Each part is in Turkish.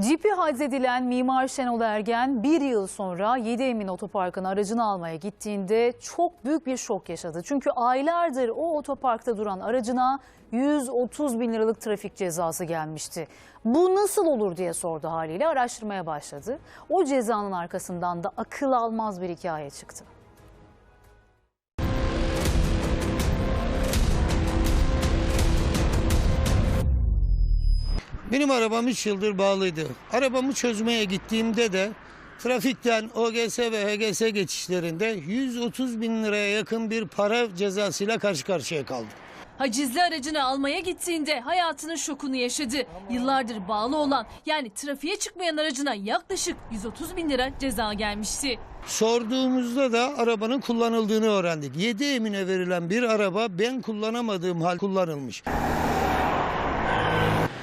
Cipi haczedilen Mimar Şenol Ergen bir yıl sonra 7 Emin Otoparkı'na aracını almaya gittiğinde çok büyük bir şok yaşadı. Çünkü aylardır o otoparkta duran aracına 130 bin liralık trafik cezası gelmişti. Bu nasıl olur diye sordu haliyle araştırmaya başladı. O cezanın arkasından da akıl almaz bir hikaye çıktı. Benim arabam 3 yıldır bağlıydı. Arabamı çözmeye gittiğimde de trafikten OGS ve HGS geçişlerinde 130 bin liraya yakın bir para cezasıyla karşı karşıya kaldım. Hacizli aracını almaya gittiğinde hayatının şokunu yaşadı. Yıllardır bağlı olan yani trafiğe çıkmayan aracına yaklaşık 130 bin lira ceza gelmişti. Sorduğumuzda da arabanın kullanıldığını öğrendik. 7 emine verilen bir araba ben kullanamadığım hal kullanılmış.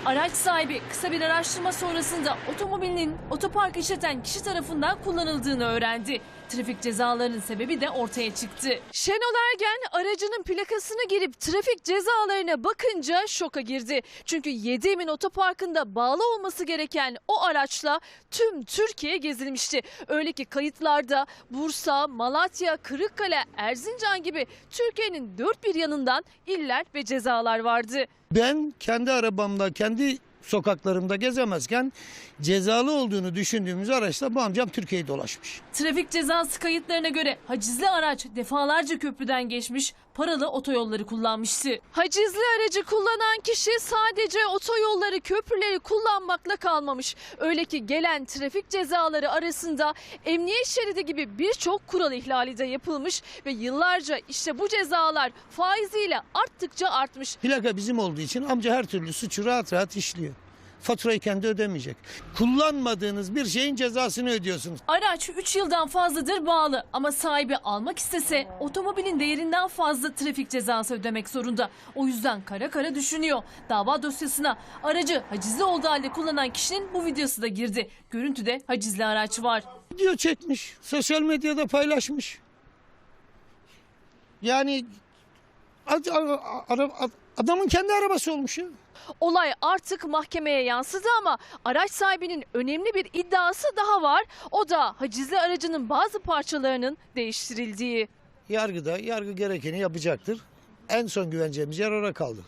Araç sahibi kısa bir araştırma sonrasında otomobilinin otopark işleten kişi tarafından kullanıldığını öğrendi. Trafik cezalarının sebebi de ortaya çıktı. Şenol Ergen aracının plakasını girip trafik cezalarına bakınca şoka girdi. Çünkü 7 Emin Otoparkı'nda bağlı olması gereken o araçla tüm Türkiye gezilmişti. Öyle ki kayıtlarda Bursa, Malatya, Kırıkkale, Erzincan gibi Türkiye'nin dört bir yanından iller ve cezalar vardı. Ben kendi arabamda, kendi sokaklarımda gezemezken cezalı olduğunu düşündüğümüz araçla bu amcam Türkiye'yi dolaşmış. Trafik cezası kayıtlarına göre hacizli araç defalarca köprüden geçmiş, paralı otoyolları kullanmıştı. Hacizli aracı kullanan kişi sadece otoyolları, köprüleri kullanmakla kalmamış. Öyle ki gelen trafik cezaları arasında emniyet şeridi gibi birçok kural ihlali de yapılmış ve yıllarca işte bu cezalar faiziyle arttıkça artmış. Plaka bizim olduğu için amca her türlü suçu rahat rahat işliyor. Faturayı kendi ödemeyecek. Kullanmadığınız bir şeyin cezasını ödüyorsunuz. Araç 3 yıldan fazladır bağlı ama sahibi almak istese otomobilin değerinden fazla trafik cezası ödemek zorunda. O yüzden kara kara düşünüyor. Dava dosyasına aracı hacizli olduğu halde kullanan kişinin bu videosu da girdi. Görüntüde hacizli araç var. Video çekmiş, sosyal medyada paylaşmış. Yani ad- adamın kendi arabası olmuş ya. Olay artık mahkemeye yansıdı ama araç sahibinin önemli bir iddiası daha var. O da hacizli aracının bazı parçalarının değiştirildiği. Yargıda yargı gerekeni yapacaktır. En son güveneceğimiz yer orada kaldı.